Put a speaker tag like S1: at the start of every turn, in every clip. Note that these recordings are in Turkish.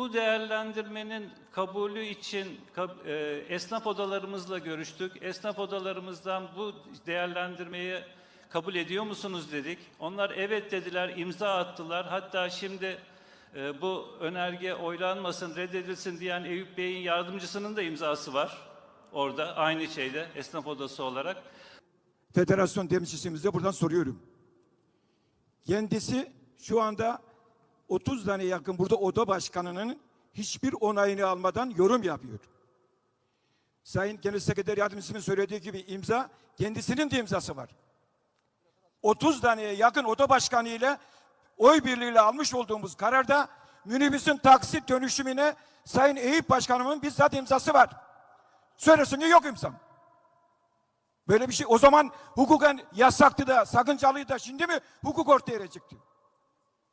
S1: Bu değerlendirmenin kabulü için e, esnaf odalarımızla görüştük. Esnaf odalarımızdan bu değerlendirmeyi kabul ediyor musunuz dedik. Onlar evet dediler, imza attılar. Hatta şimdi e, bu önerge oylanmasın, reddedilsin diyen Eyüp Bey'in yardımcısının da imzası var. Orada aynı şeyde esnaf odası olarak.
S2: Federasyon temsilcimize buradan soruyorum. Kendisi şu anda 30 tane yakın burada oda başkanının hiçbir onayını almadan yorum yapıyor. Sayın Genel Sekreter Yardımcısının söylediği gibi imza kendisinin de imzası var. 30 taneye yakın oda başkanı ile oy birliğiyle almış olduğumuz kararda minibüsün taksit dönüşümüne Sayın Eyüp Başkanımın bizzat imzası var. Söylesin ki yok imzam. Böyle bir şey o zaman hukuken yasaktı da sakıncalıydı da şimdi mi hukuk ortaya çıktı?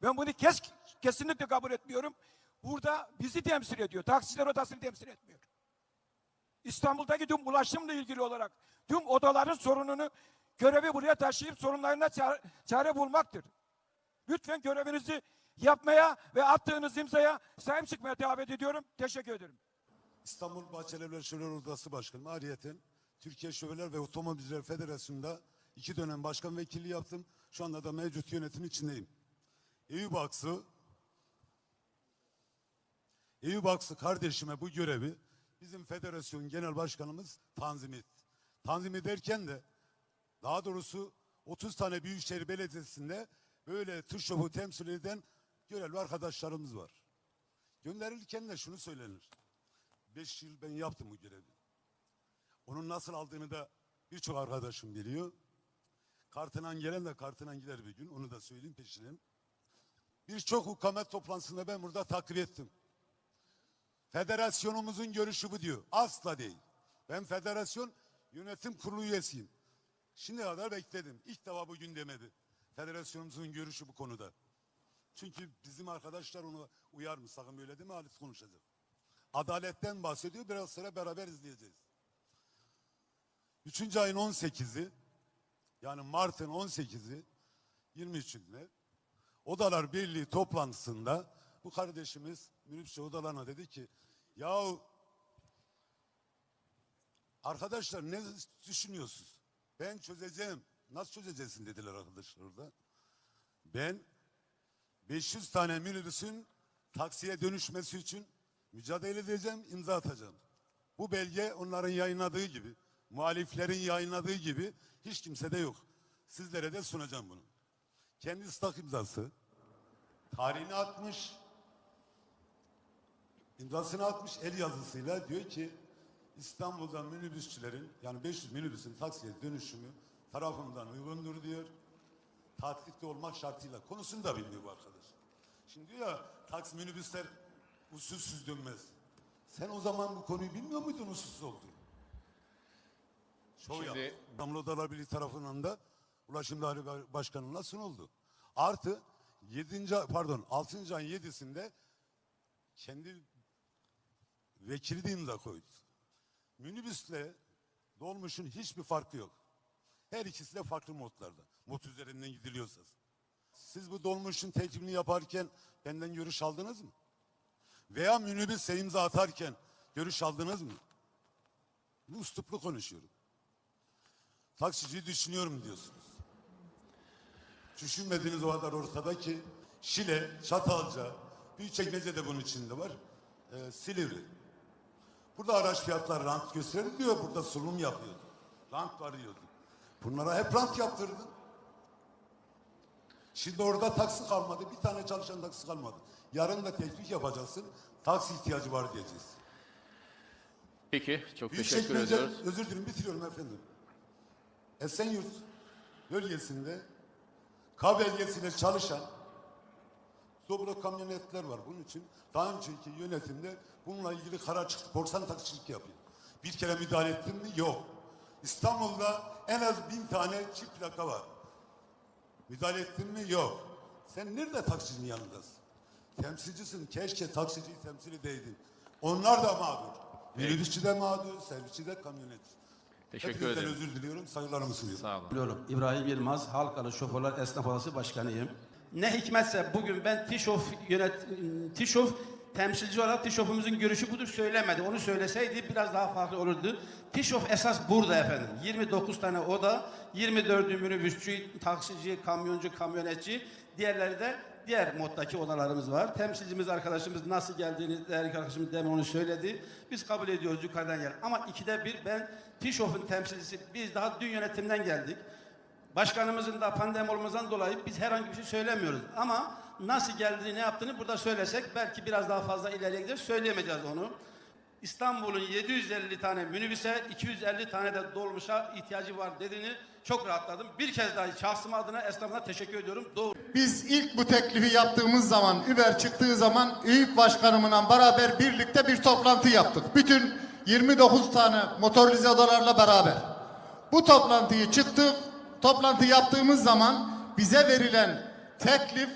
S2: Ben bunu kes, kesinlikle kabul etmiyorum. Burada bizi temsil ediyor. Taksiciler odasını temsil etmiyor. İstanbul'daki tüm ulaşımla ilgili olarak tüm odaların sorununu görevi buraya taşıyıp sorunlarına çare, çare bulmaktır. Lütfen görevinizi yapmaya ve attığınız imzaya sahip çıkmaya davet ediyorum. Teşekkür ederim.
S3: İstanbul Bahçelievler Şoför Odası Başkanı ayrıyeten Türkiye Şoförler ve Otomobilciler Federasyonu'nda iki dönem başkan vekilliği yaptım. Şu anda da mevcut yönetim içindeyim. Eyüp Aksu Eyüp Aksu kardeşime bu görevi bizim federasyon genel başkanımız tanzim etti. Tanzim ederken de daha doğrusu 30 tane Büyükşehir Belediyesi'nde böyle tır şofu temsil eden görevli arkadaşlarımız var. Gönderilirken de şunu söylenir. Beş yıl ben yaptım bu görevi. Onun nasıl aldığını da birçok arkadaşım biliyor. Kartınan gelen de kartınan gider bir gün. Onu da söyleyeyim peşinen. Birçok hukumet toplantısında ben burada takip ettim. Federasyonumuzun görüşü bu diyor. Asla değil. Ben federasyon yönetim kurulu üyesiyim. Şimdi kadar bekledim. İlk defa bugün demedi. Federasyonumuzun görüşü bu konuda. Çünkü bizim arkadaşlar onu uyar mı? Sakın böyle deme Halis konuşacak. Adaletten bahsediyor. Biraz sonra beraber izleyeceğiz. Üçüncü ayın 18'i yani Mart'ın 18'i 23'ünde Odalar Birliği toplantısında bu kardeşimiz minibüsçü odalarına dedi ki yahu arkadaşlar ne düşünüyorsunuz? Ben çözeceğim. Nasıl çözeceksin dediler arkadaşlar orada. Ben 500 tane minibüsün taksiye dönüşmesi için mücadele edeceğim, imza atacağım. Bu belge onların yayınladığı gibi, muhaliflerin yayınladığı gibi hiç kimsede yok. Sizlere de sunacağım bunu. Kendi ıslak imzası, tarihini atmış, imzasını atmış el yazısıyla diyor ki İstanbul'da minibüsçülerin yani 500 minibüsün taksiye dönüşümü tarafından uygundur diyor. Taklitli olmak şartıyla. Konusunu da bilmiyor bu arkadaş. Şimdi diyor ya taksi minibüsler usulsüz dönmez. Sen o zaman bu konuyu bilmiyor muydun usulsüz olduğunu? Şov
S4: Şimdi-
S3: yaptı. Odalar Birliği tarafından da Ulaşım Daire Başkanı'na sunuldu. Artı 7. pardon 6. ayın 7'sinde kendi vekili de koydu. Minibüsle dolmuşun hiçbir farkı yok. Her ikisi de farklı modlarda. Mod üzerinden gidiliyorsa. Siz bu dolmuşun tekimini yaparken benden görüş aldınız mı? Veya minibüse imza atarken görüş aldınız mı? Bu üsluplu konuşuyorum. Taksiciyi düşünüyorum diyorsunuz. Düşünmediğiniz o kadar ortada ki Şile, Çatalca, Büyükçekmece de bunun içinde var. Ee, Silivri. Burada araç fiyatları rant gösteriliyor. Burada sunum yapıyordu. Rant varıyordu. Bunlara hep rant yaptırdın. Şimdi orada taksi kalmadı. Bir tane çalışan taksi kalmadı. Yarın da teklif yapacaksın. Taksi ihtiyacı var diyeceğiz.
S4: Peki, çok teşekkür
S3: Büyükçekmece,
S4: ediyoruz.
S3: özür dilerim bitiriyorum efendim. Esenyurt bölgesinde K belgesiyle çalışan Dobro kamyonetler var bunun için. Daha önceki yönetimde bununla ilgili karar çıktı. Korsan taksicilik yapıyor. Bir kere müdahale ettin mi? Yok. İstanbul'da en az bin tane çift plaka var. Müdahale ettin mi? Yok. Sen nerede taksicinin yanındasın? Temsilcisin. Keşke taksiciyi temsil edeydin. Onlar da mağdur. Minibüsçü de mağdur, servisçi de kamyonetçi.
S4: Teşekkür
S3: Hepinizden
S4: ederim.
S3: özür diliyorum. Saygılarımı sunuyorum.
S4: Sağ olun.
S5: Biliyorum. İbrahim Yılmaz, Halkalı Şoförler Esnaf Odası Başkanıyım. Ne hikmetse bugün ben TİŞOF yönet TİŞOF temsilci olarak TİŞOF'umuzun görüşü budur söylemedi. Onu söyleseydi biraz daha farklı olurdu. TİŞOF esas burada efendim. 29 tane oda, 24'ü minibüsçü, taksici, kamyoncu, kamyonetçi, diğerleri de diğer moddaki odalarımız var. Temsilcimiz arkadaşımız nasıl geldiğini, değerli arkadaşımız demin onu söyledi. Biz kabul ediyoruz yukarıdan gel. Ama ikide bir ben TİŞOF'un temsilcisi, biz daha dün yönetimden geldik. Başkanımızın da pandemi olmamızdan dolayı biz herhangi bir şey söylemiyoruz. Ama nasıl geldiğini, ne yaptığını burada söylesek belki biraz daha fazla ileriye gider söyleyemeyeceğiz onu. İstanbul'un 750 tane minibüse, 250 tane de dolmuşa ihtiyacı var dediğini çok rahatladım. Bir kez daha şahsım adına esnafına teşekkür ediyorum. Doğru.
S6: Biz ilk bu teklifi yaptığımız zaman, Uber çıktığı zaman Eyüp Başkanımla beraber birlikte bir toplantı yaptık. Bütün 29 tane motorize beraber. Bu toplantıyı çıktık. Toplantı yaptığımız zaman bize verilen teklif,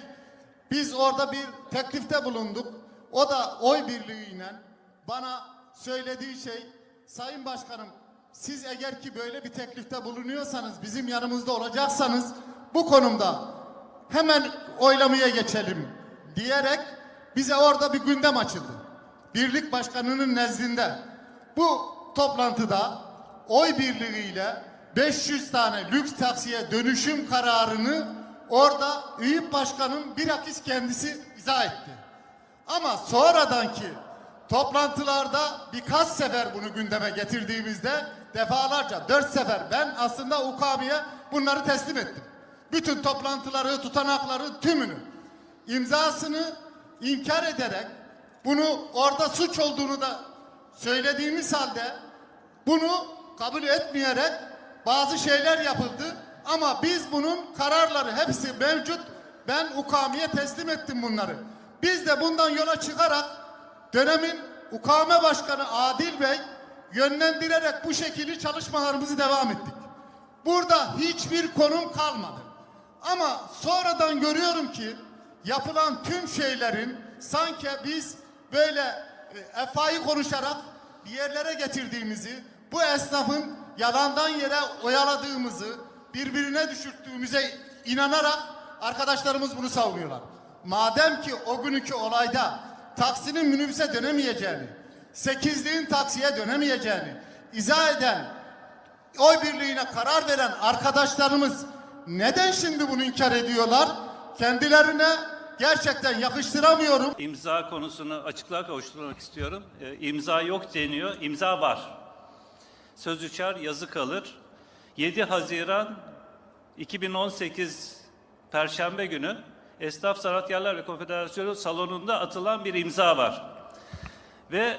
S6: biz orada bir teklifte bulunduk. O da oy birliğiyle bana söylediği şey, Sayın Başkanım siz eğer ki böyle bir teklifte bulunuyorsanız, bizim yanımızda olacaksanız bu konumda hemen oylamaya geçelim diyerek bize orada bir gündem açıldı. Birlik Başkanı'nın nezdinde bu toplantıda oy birliğiyle 500 tane lüks taksiye dönüşüm kararını orada Eyüp Başkan'ın bilakis kendisi izah etti. Ama sonradanki toplantılarda birkaç sefer bunu gündeme getirdiğimizde defalarca dört sefer ben aslında UKM'ye bunları teslim ettim. Bütün toplantıları, tutanakları tümünü imzasını inkar ederek bunu orada suç olduğunu da söylediğimiz halde bunu kabul etmeyerek bazı şeyler yapıldı ama biz bunun kararları hepsi mevcut. Ben UKM'ye teslim ettim bunları. Biz de bundan yola çıkarak dönemin UKM Başkanı Adil Bey yönlendirerek bu şekilde çalışmalarımızı devam ettik. Burada hiçbir konum kalmadı. Ama sonradan görüyorum ki yapılan tüm şeylerin sanki biz böyle efayı konuşarak bir yerlere getirdiğimizi, bu esnafın yalandan yere oyaladığımızı, birbirine düşürttüğümüze inanarak arkadaşlarımız bunu savunuyorlar. Madem ki o günkü olayda taksinin minibüse dönemeyeceğini, sekizliğin taksiye dönemeyeceğini izah eden oy birliğine karar veren arkadaşlarımız neden şimdi bunu inkar ediyorlar? Kendilerine gerçekten yakıştıramıyorum.
S1: İmza konusunu açıklığa kavuşturmak istiyorum. Ee, imza yok deniyor, imza var. Söz uçar, yazı kalır. 7 Haziran 2018 Perşembe günü Esnaf Sanatkarlar ve Konfederasyonu salonunda atılan bir imza var. Ve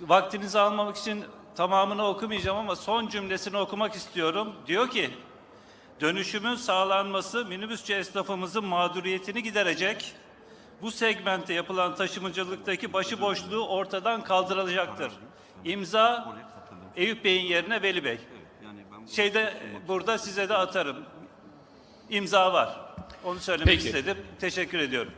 S1: vaktinizi almamak için tamamını okumayacağım ama son cümlesini okumak istiyorum. Diyor ki, dönüşümün sağlanması minibüsçü esnafımızın mağduriyetini giderecek, bu segmente yapılan taşımacılıktaki başıboşluğu ortadan kaldırılacaktır. İmza Eyüp Bey'in yerine Veli Bey. Şeyde burada size de atarım. İmza var. Onu söylemek
S4: Peki.
S1: istedim. Teşekkür ediyorum.